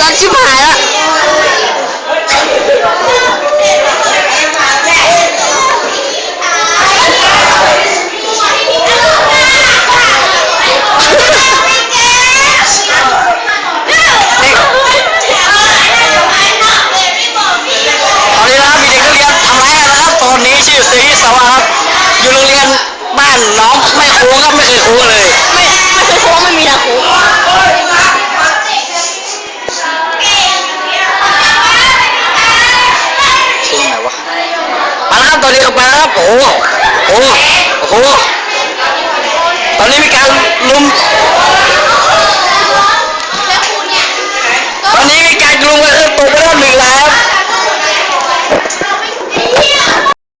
ไอ้รักชิบหายละตอนนี้นะครับมีเด็กนักเรียนทำร้ายกันนะครับตอนนี้ชื่อซีสวะครับอยู่โรงเรียนบ้านน้องไม่ครูครับไม่เคยครูเลย วครับตอนนี้กลับมาแล้วครับโอ้โหโอ้โหโอ้โหตอนนี้มีการลุม